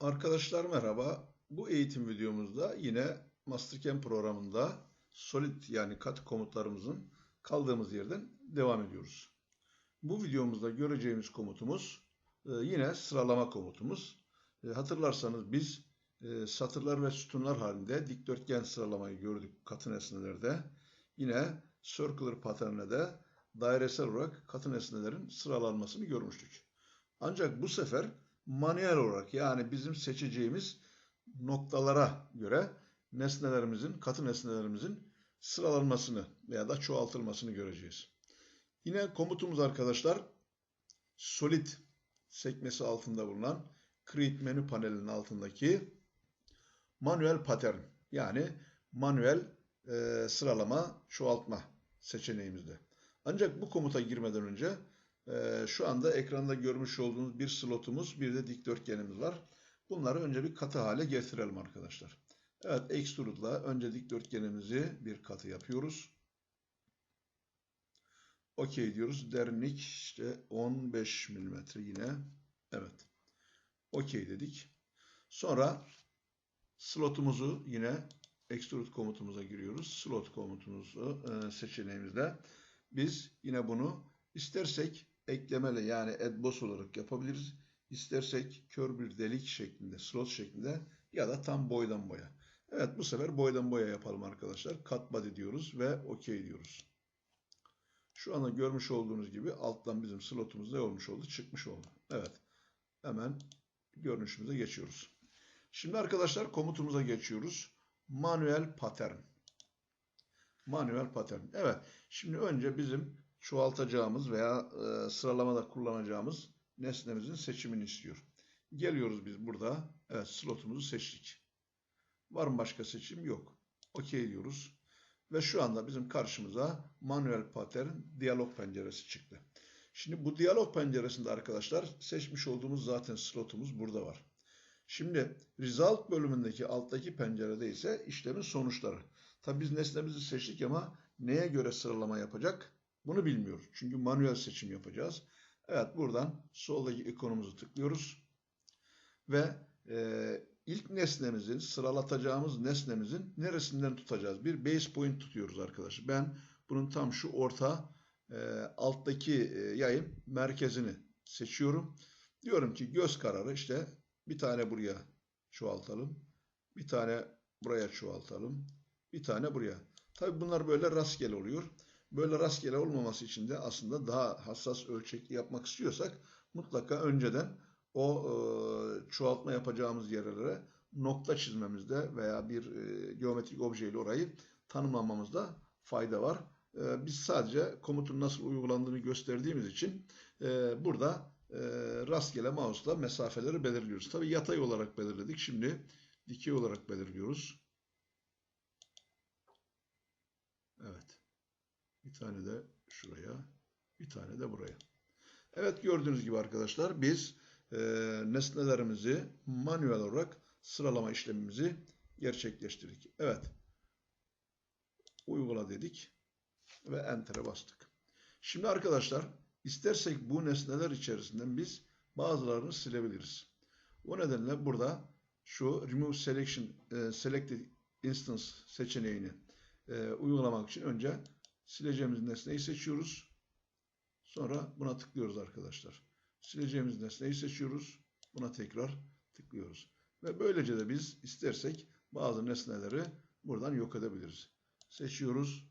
Arkadaşlar merhaba. Bu eğitim videomuzda yine Mastercam programında Solid yani kat komutlarımızın kaldığımız yerden devam ediyoruz. Bu videomuzda göreceğimiz komutumuz e, yine sıralama komutumuz. E, Hatırlarsanız biz e, satırlar ve sütunlar halinde dikdörtgen sıralamayı gördük katı nesnelerde. Yine circular pattern'e de dairesel olarak katı nesnelerin sıralanmasını görmüştük. Ancak bu sefer manuel olarak yani bizim seçeceğimiz noktalara göre nesnelerimizin, katı nesnelerimizin sıralanmasını veya da çoğaltılmasını göreceğiz. Yine komutumuz arkadaşlar solid sekmesi altında bulunan create menü panelinin altındaki manuel pattern yani manuel e, sıralama çoğaltma seçeneğimizde. Ancak bu komuta girmeden önce ee, şu anda ekranda görmüş olduğunuz bir slotumuz, bir de dikdörtgenimiz var. Bunları önce bir katı hale getirelim arkadaşlar. Evet, extrude'la önce dikdörtgenimizi bir katı yapıyoruz. OK diyoruz. Derinlik işte 15 mm yine. Evet. OK dedik. Sonra slotumuzu yine extrude komutumuza giriyoruz. Slot komutumuzu e, seçeneğimizde biz yine bunu istersek eklemeli yani edboss olarak yapabiliriz. İstersek kör bir delik şeklinde, slot şeklinde ya da tam boydan boya. Evet bu sefer boydan boya yapalım arkadaşlar. Cut body diyoruz ve OK diyoruz. Şu anda görmüş olduğunuz gibi alttan bizim slotumuz ne olmuş oldu? Çıkmış oldu. Evet. Hemen görünüşümüze geçiyoruz. Şimdi arkadaşlar komutumuza geçiyoruz. Manuel pattern. Manuel pattern. Evet. Şimdi önce bizim çoğaltacağımız veya e, sıralamada kullanacağımız nesnemizin seçimini istiyor. Geliyoruz biz burada. Evet slotumuzu seçtik. Var mı başka seçim? Yok. OK diyoruz. Ve şu anda bizim karşımıza manuel pattern diyalog penceresi çıktı. Şimdi bu diyalog penceresinde arkadaşlar seçmiş olduğumuz zaten slotumuz burada var. Şimdi result bölümündeki alttaki pencerede ise işlemin sonuçları. Tabi biz nesnemizi seçtik ama neye göre sıralama yapacak? Bunu bilmiyoruz. Çünkü manuel seçim yapacağız. Evet buradan soldaki ikonumuzu tıklıyoruz. Ve e, ilk nesnemizin, sıralatacağımız nesnemizin neresinden tutacağız? Bir base point tutuyoruz arkadaşlar. Ben bunun tam şu orta e, alttaki e, yayın merkezini seçiyorum. Diyorum ki göz kararı işte bir tane buraya çoğaltalım. Bir tane buraya çoğaltalım. Bir tane buraya. Tabi bunlar böyle rastgele oluyor böyle rastgele olmaması için de aslında daha hassas ölçekli yapmak istiyorsak mutlaka önceden o e, çoğaltma yapacağımız yerlere nokta çizmemizde veya bir e, geometrik objeyle orayı tanımlamamızda fayda var. E, biz sadece komutun nasıl uygulandığını gösterdiğimiz için burada rastgele mouse'la mesafeleri belirliyoruz. Tabi yatay olarak belirledik. Şimdi dikey olarak belirliyoruz. Evet. Bir tane de şuraya. Bir tane de buraya. Evet gördüğünüz gibi arkadaşlar biz e, nesnelerimizi manuel olarak sıralama işlemimizi gerçekleştirdik. Evet. Uygula dedik ve enter'e bastık. Şimdi arkadaşlar istersek bu nesneler içerisinden biz bazılarını silebiliriz. O nedenle burada şu remove selection e, selected instance seçeneğini e, uygulamak için önce sileceğimiz nesneyi seçiyoruz. Sonra buna tıklıyoruz arkadaşlar. Sileceğimiz nesneyi seçiyoruz. Buna tekrar tıklıyoruz. Ve böylece de biz istersek bazı nesneleri buradan yok edebiliriz. Seçiyoruz.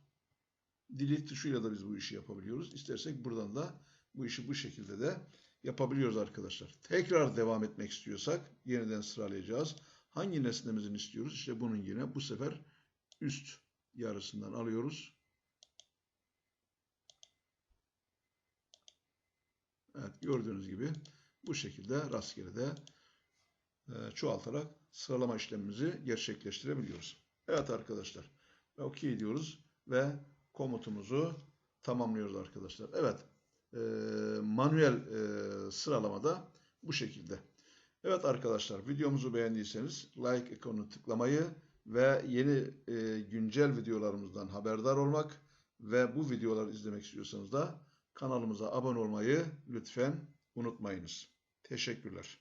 Delete tuşuyla da biz bu işi yapabiliyoruz. İstersek buradan da bu işi bu şekilde de yapabiliyoruz arkadaşlar. Tekrar devam etmek istiyorsak yeniden sıralayacağız. Hangi nesnemizin istiyoruz? İşte bunun yine bu sefer üst yarısından alıyoruz. Gördüğünüz gibi bu şekilde rastgele de e, çoğaltarak sıralama işlemimizi gerçekleştirebiliyoruz. Evet arkadaşlar OK diyoruz ve komutumuzu tamamlıyoruz arkadaşlar. Evet e, manuel e, sıralamada bu şekilde. Evet arkadaşlar videomuzu beğendiyseniz like ikonunu tıklamayı ve yeni güncel videolarımızdan haberdar olmak ve bu videoları izlemek istiyorsanız da Kanalımıza abone olmayı lütfen unutmayınız. Teşekkürler.